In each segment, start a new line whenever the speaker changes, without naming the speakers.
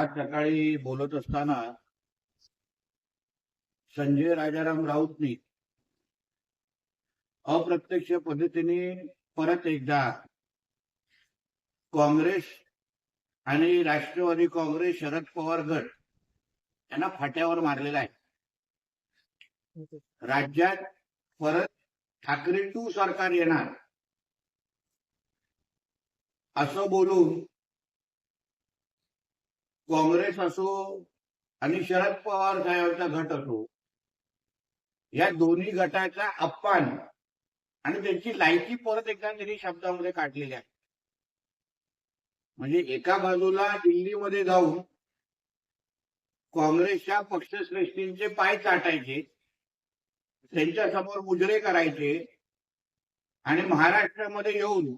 आज सकाळी बोलत असताना संजय राजाराम राऊतनी अप्रत्यक्ष पद्धतीने परत एकदा काँग्रेस आणि राष्ट्रवादी काँग्रेस शरद पवार गट यांना फाट्यावर मारलेला आहे. राज्यात परत ठाकरे टू सरकार येणार असं बोलून काँग्रेस असो आणि शरद पवार साहेबांचा गट असो या दोन्ही गटाचा अपमान आणि त्यांची लायकी परत एकदा तरी शब्दामध्ये काढलेली आहे. म्हणजे एका बाजूला दिल्लीमध्ये जाऊन काँग्रेसच्या पक्षश्रेष्ठींचे पाय चाटायचे त्यांच्यासमोर मुजरे करायचे आणि महाराष्ट्रामध्ये येऊन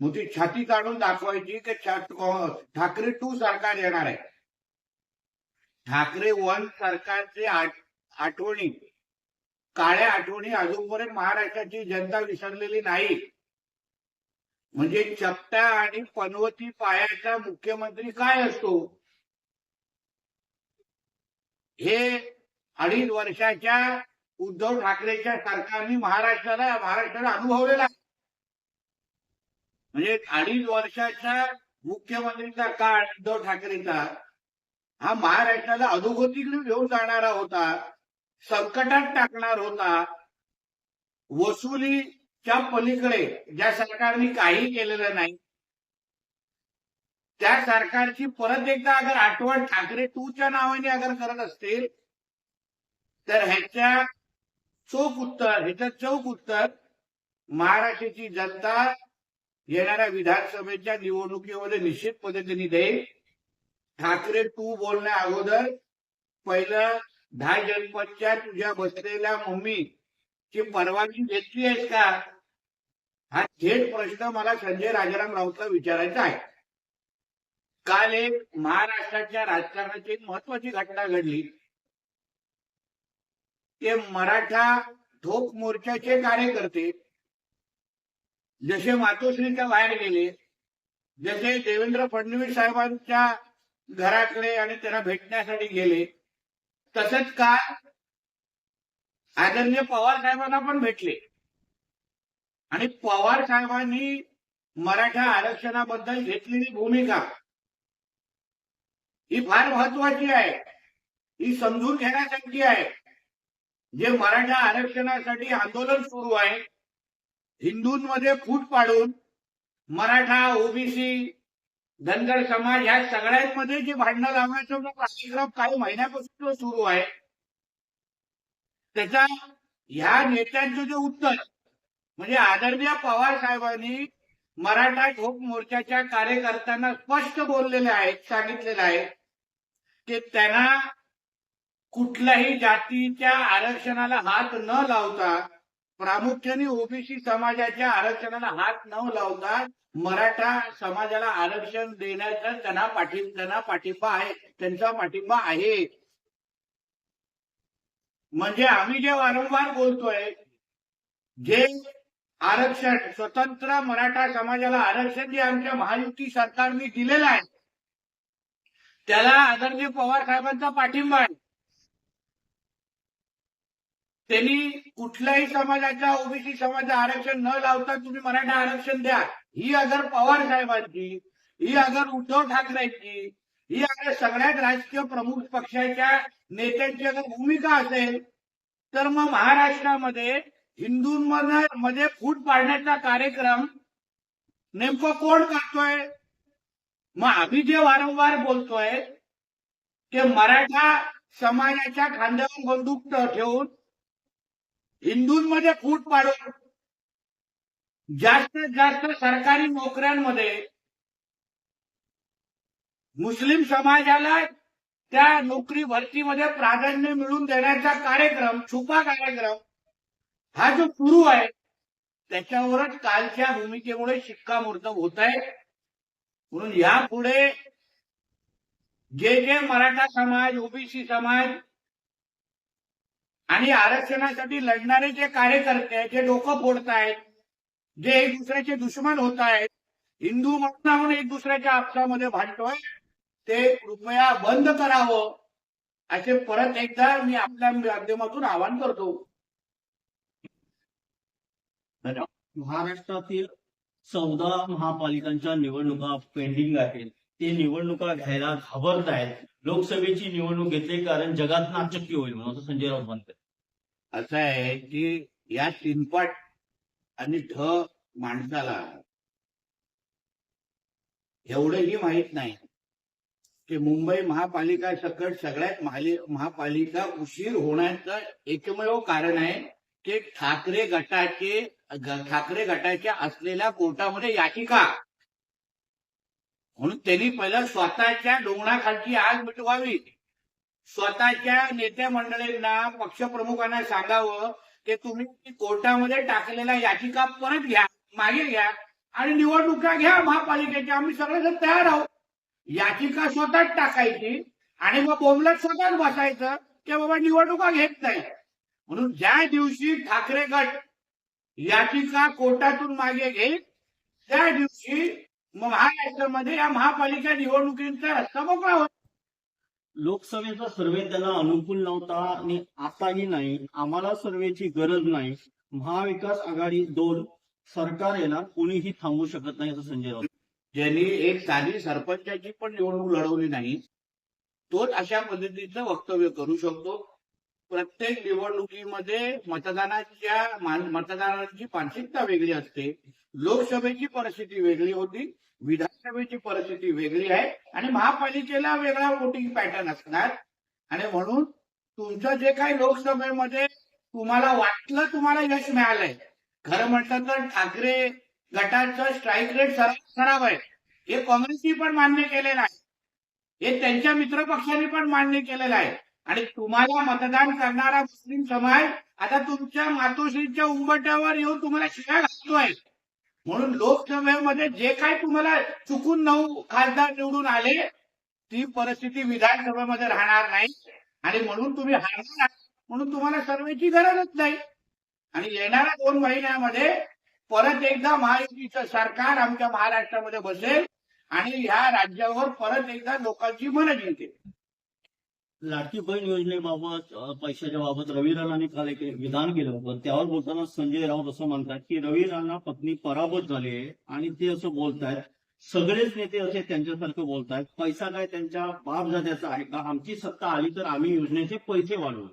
मग ती छाती काढून दाखवायची की ठाकरे टू सरकार येणार आहे. ठाकरे वन सरकारचे आठवणी. काळ्या आठवणी अजूनपर्यंत महाराष्ट्राची जनता विसरलेली नाही. म्हणजे चपटा आणि पनवती पायाचा मुख्यमंत्री काय असतो? हे अडीच वर्षाच्या उद्धव ठाकरेच्या सरकारने महाराष्ट्राला महाराष्ट्राला अनुभवलेला म्हणजे अडीच वर्षाचा मुख्यमंत्रीचा काळ उद्धव ठाकरेचा हा महाराष्ट्राला अधोगतीकडे घेऊन जाणारा होता संकटात टाकणार होता. वसुलीच्या पलीकडे ज्या सरकारने काही केलेलं नाही त्या सरकारची परत एकदा अगर आठवण ठाकरे टूच्या नावाने अगर करत असतील तर ह्याच्या चोख उत्तर ह्याचं चौक उत्तर महाराष्ट्राची जनता येणाऱ्या विधानसभेच्या निवडणुकीमध्ये निश्चित पद्धतीने देईल ठाकरे तू बोलण्या अगोदर पहिलं दहा जनपदच्या तुझ्या बसलेल्या मम्मी ची परवानगी घेतली आहेस का? हा थेट प्रश्न मला संजय राजाराम राऊतला विचारायचा आहे. काल एक महाराष्ट्राच्या राजकारणाची एक महत्वाची घटना घडली. ते मराठा ठोक मोर्चाचे कार्यकर्ते जसे मातोश्रीच्या बाहेर गेले जसे देवेंद्र फडणवीस साहेबांच्या घराकडे आणि त्यांना भेटण्यासाठी गेले तसंच काल आदरणीय पवार साहेबांना पण भेटले. आणि पवार साहेबांनी मराठा आरक्षणाबद्दल घेतलेली भूमिका ही फार महत्वाची आहे. ही समजून घेण्यासारखी आहे. जे मराठा आरक्षणासाठी आंदोलन सुरू आहे हिंदूंमध्ये फूट पाडून मराठा ओबीसी धनगर समाज ह्या सगळ्यांमध्ये जे भांडणं लावण्याचा जो कार्यक्रम काही महिन्यापासून जो सुरू आहे. त्याचा ह्या नेत्यांचं जे उत्तर म्हणजे आदरणीय पवार साहेबांनी मराठा ठोक मोर्चाच्या कार्यकर्त्यांना स्पष्ट बोललेले आहेत सांगितलेलं आहे की त्यांना कुठल्याही जातीच्या आरक्षणाला हात न लावता प्रामुख्याने ओबीसी समाजाच्या आरक्षणाला हात न लावता मराठा समाजाला आरक्षण देण्याचा त्यांना पाठिंबा त्यांना पाठिंबा आहे त्यांचा पाठिंबा आहे. म्हणजे आम्ही जे वारंवार बोलतोय जे आरक्षण स्वतंत्र मराठा समाजाला आरक्षण जे आमच्या महायुती सरकारने दिलेलं आहे त्याला आदरणीय पवार साहेबांचा पाठिंबा आहे. त्यांनी कुठल्याही समाजाच्या ओबीसी समाजाचं आरक्षण न लावता तुम्ही मराठा आरक्षण द्या ही अगर पवार साहेबांची ही अगर उद्धव ठाकरेंची ही अगर सगळ्यात राजकीय प्रमुख पक्षाच्या नेत्यांची अगर भूमिका असेल तर मग महाराष्ट्रामध्ये हिंदूंमध्ये फूट पाडण्याचा कार्यक्रम नेमकं कोण करतोय? मग आम्ही जे वारंवार बोलतोय की मराठा समाजाच्या खांद्यावर बंदूक ठेवून हिंदूंमध्ये फूट पाडून जास्तीत जास्त सरकारी नोकऱ्यांमध्ये मुस्लिम समाजाला त्या नोकरी भरतीमध्ये प्राधान्य मिळवून देण्याचा कार्यक्रम छुपा कार्यक्रम हा जो सुरू आहे त्याच्यावरच कालच्या भूमिकेमुळे शिक्कामोर्तब होत आहे म्हणून यापुढे जे जे मराठा समाज ओबीसी समाज आणि आरक्षणासाठी लढणारे जे कार्यकर्ते आहेत जे डोकं फोडतायत जे एक दुसऱ्याचे दुश्मन होत आहेत हिंदू म्हणून एक दुसऱ्याच्या आपसामध्ये भांडतोय ते कृपया बंद करावं असे परत एकदा मी आपल्या माध्यमातून आवाहन करतो.
महाराष्ट्रातील चौदा महापालिकांच्या निवडणुका पेंडिंग आहेत. ते निवडणुका घ्यायला घाबरत आहेत लोकसभेची निवडणूक घेतली कारण जगात नाचक्की होईल म्हणून संजय राऊत म्हणतात.
असं आहे की या तीनपाट आणि ढ माणसाला एवढंही माहीत नाही की मुंबई महापालिका सकट सगळ्यात महापालिका उशीर होण्याचं एकमेव कारण आहे की ठाकरे गटाचे ठाकरे गटाच्या असलेल्या कोर्टामध्ये याचिका. म्हणून त्यांनी पहिलं स्वतःच्या डोंगराखालची आग मिटवावी. स्वतःच्या नेत्या मंडळींना पक्षप्रमुखांना सांगावं की तुम्ही कोर्टामध्ये टाकलेल्या याचिका परत घ्या मागे घ्या आणि निवडणुका घ्या महापालिकेच्या. आम्ही सगळेजण तयार आहोत. याचिका स्वतःच टाकायची आणि मग बोमलत स्वतःच बसायचं की बाबा निवडणुका घेत नाही. म्हणून ज्या दिवशी ठाकरे गट याचिका कोर्टातून मागे घेईल त्या दिवशी महाराष्ट्रामध्ये या महापालिका निवडणुकींचा रस्ता मोकळा होईल.
लोकसभेचा सर्वे त्यांना अनुकूल नव्हता आणि आताही नाही. आम्हाला सर्वेची गरज नाही. महाविकास आघाडी दोन सरकार येणार कोणीही थांबवू शकत नाही असं संजय राऊत.
ज्यांनी एक साधी सरपंचाची पण निवडणूक लढवली नाही तोच अशा पद्धतीचं वक्तव्य करू शकतो. प्रत्येक निवडणुकीमध्ये मतदानाच्या मतदानाची मतदारांची मानसिकता वेगळी असते. लोकसभेची परिस्थिती वेगळी होती. विधान विधानसभेची परिस्थिती वेगळी आहे आणि महापालिकेला वेगळा वोटिंग पॅटर्न असणार. आणि म्हणून तुमचं जे काही लोकसभेमध्ये तुम्हाला वाटलं तुम्हाला यश मिळालंय. खरं म्हटलं तर ठाकरे गटाचं स्ट्राईक रेट खराब आहे. हे काँग्रेसनी पण मान्य केलेलं आहे. हे त्यांच्या मित्रपक्षांनी पण मान्य केलेलं आहे. आणि तुम्हाला मतदान करणारा मुस्लिम समाज आता तुमच्या मातोश्रीच्या उंबट्यावर येऊन तुम्हाला शिव्या घालतोय. म्हणून लोकसभेमध्ये जे काही तुम्हाला चुकून नऊ खासदार निवडून आले ती परिस्थिती विधानसभेमध्ये राहणार नाही. आणि म्हणून तुम्ही हारणार म्हणून तुम्हाला सर्वेची गरजच नाही. आणि येणाऱ्या दोन महिन्यामध्ये परत एकदा महायुतीचं सरकार आमच्या महाराष्ट्रामध्ये बसेल आणि ह्या राज्यावर परत एकदा लोकांची मनं जिंकेल.
लाडकी बहीण योजनेबाबत पैशाच्या बाबत रवी राणांनी काल एक विधान केलं. होतं त्यावर बोलताना संजय राऊत असं म्हणतात की रवी राणा पत्नी पराभूत झाली आणि ते असं बोलतायत. सगळेच नेते असे त्यांच्यासारखं बोलतायत. पैसा काय त्यांच्या बाप जात्याचा आहे का? आमची सत्ता आली तर आम्ही योजनेचे पैसे वाढवू.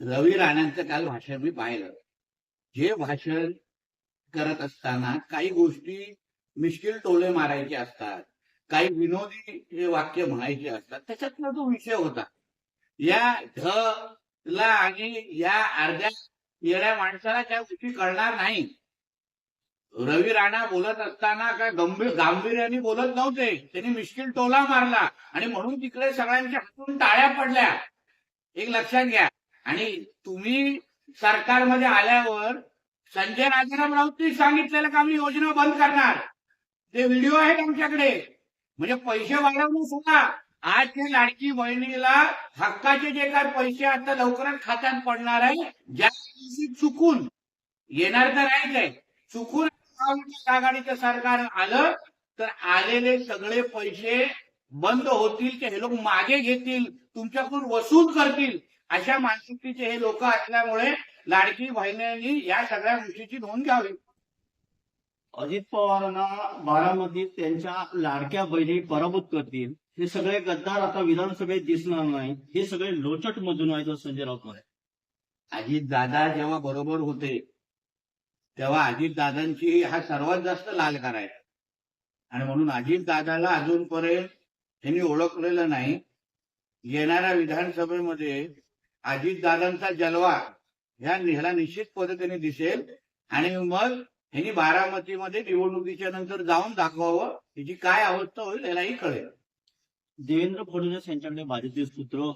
रवी राणांचं काल भाषण मी पाहिलं. जे भाषण करत असताना काही गोष्टी मिश्किल टोले मारायचे असतात. काही विनोदी वाक्य म्हणायचे असतात त्याच्यातला जो विषय होता. या ढ ला आणि या अर्ध्या येड्या माणसाला त्या गोष्टी कळणार नाही रवी राणा बोलत असताना काय गंभीर गांभीर्याने बोलत नव्हते. त्यांनी मिश्किल टोला मारला आणि म्हणून तिकडे सगळ्यांच्या हातून टाळ्या पडल्या. एक लक्षात घ्या. आणि तुम्ही सरकारमध्ये आल्यावर संजय राजाराम राऊतनी सांगितलेलं का आम्ही योजना बंद करणार? ते व्हिडिओ आहेत आमच्याकडे. म्हणजे पैसे वाढवणं सुद्धा. आज ते लाडकी बहिणीला हक्काचे जे काय पैसे आता लवकरच खात्यात पडणार आहे ज्या दिवशी चुकून येणार तर आहेच आहे. चुकून आघाडीचं सरकार आलं तर आलेले सगळे पैसे बंद होतील ते हे लोक मागे घेतील तुमच्याकडून वसूल करतील अशा मानसिकतेचे हे लोक असल्यामुळे लाडकी बहिणींनी या सगळ्या गोष्टीची नोंद घ्यावी.
अजित पवारांना बारामतीत त्यांच्या लाडक्या बहिणी पराभूत करतील. हे सगळे गद्दार आता विधानसभेत दिसणार नाही हे सगळे लोचट मधून आहेत असं संजय राऊत म्हणाले.
अजित दादा जेव्हा बरोबर होते तेव्हा अजित दादांची हा सर्वात जास्त लाल करायचा आणि म्हणून अजित दादाला अजूनपर्यंत त्यांनी ओळखलेलं नाही. येणाऱ्या विधानसभेमध्ये अजित दादांचा जलवा ह्या ह्याला निश्चित पद्धतीने दिसेल. आणि मग ह्यांनी बारामतीमध्ये निवडणुकीच्या नंतर जाऊन दाखवावं त्याची काय अवस्था होईल यालाही कळेल.
देवेंद्र फडणवीस यांच्याकडे भाजपचे सूत्र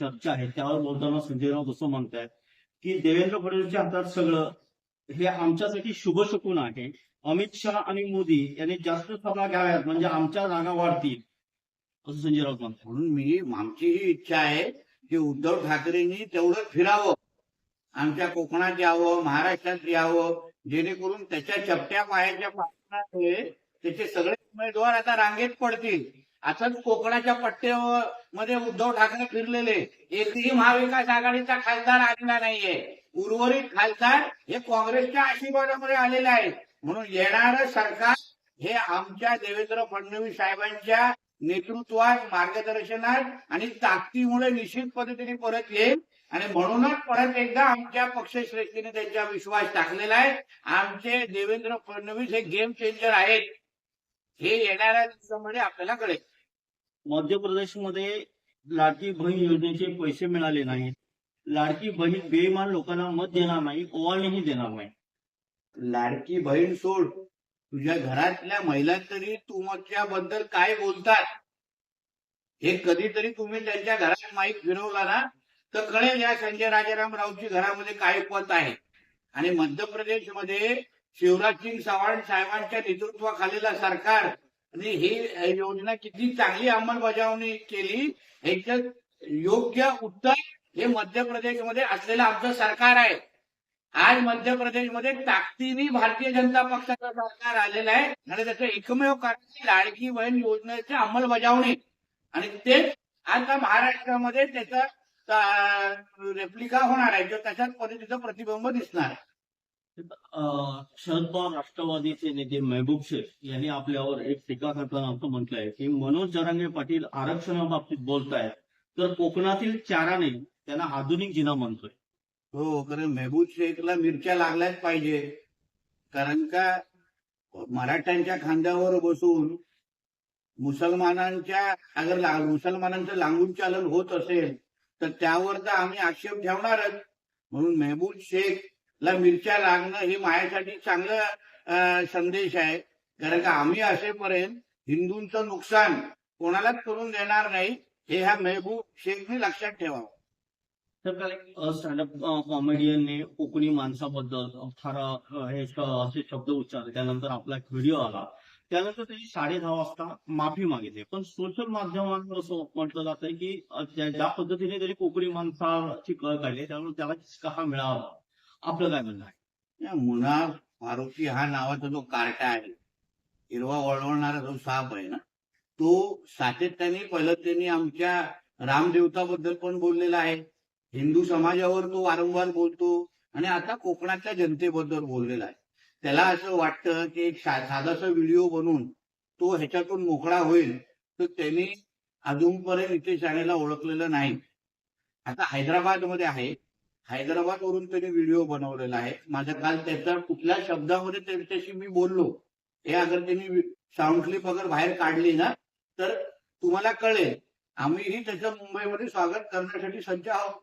चर्चा आहे त्यावर बोलताना संजय राऊत असं म्हणतायत की देवेंद्र फडणवीसच्या हातात सगळं हे आमच्यासाठी शुभ शकून आहे. अमित शहा आणि मोदी यांनी जास्त सभा घ्याव्यात म्हणजे आमच्या जागा वाढतील असं संजय राऊत म्हणतात
म्हणून मी आमची ही इच्छा आहे की उद्धव ठाकरेंनी तेवढं फिरावं. आमच्या कोकणात यावं महाराष्ट्रात यावं जेणेकरून त्याच्या चपट्या पायाच्या पालनामुळे त्याचे सगळे उमेदवार आता रांगेत पडतील. आताच कोकणाच्या पट्ट्यामध्ये उद्धव ठाकरे फिरलेले. एकही महाविकास आघाडीचा खासदार आलेला नाहीये. उर्वरित खासदार हे काँग्रेसच्या आशीर्वादामध्ये आलेले आहेत. म्हणून येणारं सरकार हे आमच्या देवेंद्र फडणवीस साहेबांच्या नेतृत्वात मार्गदर्शनात आणि ताकदीमुळे निश्चित पद्धतीने परत येईल. आणि म्हणूनच परत एकदा आमच्या पक्षश्रेष्ठीने त्यांचा विश्वास टाकलेला आहे. आमचे देवेंद्र फडणवीस हे गेम चेंजर आहेत. हे येणाऱ्या दिवसामध्ये आपल्याला कळेल.
मध्य प्रदेशमध्ये लाडकी बहीण योजनेचे पैसे मिळाले नाहीत. लाडकी बहीण बेईमान लोकांना मत देणार नाही ओवाळणीही देणार नाही.
लाडकी बहीण सोड. तुझ्या घरातल्या महिला तरी बद्दल काय बोलतात? हे कधीतरी तुम्ही त्यांच्या घरात माईक फिरवला ना? तर कळेल या संजय राजारामरावची घरामध्ये काय पत आहे. आणि मध्य प्रदेशमध्ये शिवराज सिंग चव्हाण साहेबांच्या नेतृत्वाखालीला सरकार आणि ही योजना किती चांगली अंमलबजावणी केली ह्याच्यात योग्य उत्तर हे मध्य प्रदेशमध्ये असलेलं आमचं सरकार आहे. आज मध्य प्रदेशमध्ये ताकदीने भारतीय जनता पक्षाचं सरकार आलेलं आहे. आणि त्याचं एकमेव कारण लाडकी बहीण योजनेची अंमलबजावणी. आणि तेच आता महाराष्ट्रामध्ये त्याचा रेप्लिका होणार आहे. किंवा त्याच्याच पद्धतीचं प्रतिबिंब दिसणार आहे.
शरद पवार राष्ट्रवादीचे नेते महबूब शेख यांनी आपल्यावर एक टीका करताना असं म्हटलंय की मनोज जरांगे पाटील आरक्षणाबाबतीत बोलतायत तर कोकणातील चाराने त्यांना आधुनिक जिना म्हणतोय.
हो कारण मेहबूब शेखला मिरच्या लागल्याच पाहिजे. कारण का मराठ्यांच्या खांद्यावर बसून मुसलमानांच्या अगर मुसलमानांचं लांगून चालन होत असेल तर त्यावर तर आम्ही आक्षेप ठेवणारच. म्हणून मेहबूब शेख ला मिरच्या लागणं हे माझ्यासाठी चांगलं संदेश आहे. कारण का आम्ही असेपर्यंत हिंदूंचं नुकसान कोणालाच करून देणार नाही हे ह्या मेहबूब शेखने लक्षात ठेवावं.
तर काल स्टँडअप कॉमेडियनने कोकणी माणसाबद्दल फार हे असे शब्द उच्चारले. त्यानंतर आपला एक व्हिडिओ आला. त्यानंतर त्यांनी साडे दहा वाजता माफी मागितली. पण सोशल माध्यमांवर असं म्हटलं जातंय की ज्या पद्धतीने त्याची कोकणी माणसाची कळ काढली त्यामुळे त्याला चिचका हा मिळावा? आपलं काय म्हणणं आहे?
मुनार मारुती हा नावाचा जो कार्टा आहे हिरवा वळवणारा जो साप आहे ना तो सातत्याने पहिलं त्यांनी आमच्या रामदेवताबद्दल पण बोललेला आहे. हिंदू समाजावर तो वारंवार बोलतो आणि आता कोकणातल्या जनतेबद्दल बोललेला आहे. त्याला असं वाटतं की एक साधासा व्हिडिओ बनवून तो ह्याच्यातून मोकळा होईल तर त्यांनी अजूनपर्यंत इथे शाळेला ओळखलेलं नाही. आता हैदराबादमध्ये आहे. हैदराबाद वरून त्यांनी व्हिडिओ बनवलेला आहे. माझा काल त्याचा कुठल्या शब्दामध्ये त्यांच्याशी मी बोललो हे अगर त्यांनी साऊंड क्लिप अगर बाहेर काढली ना तर तुम्हाला कळेल. आम्हीही त्याचं मुंबईमध्ये स्वागत करण्यासाठी सज्ज आहोत.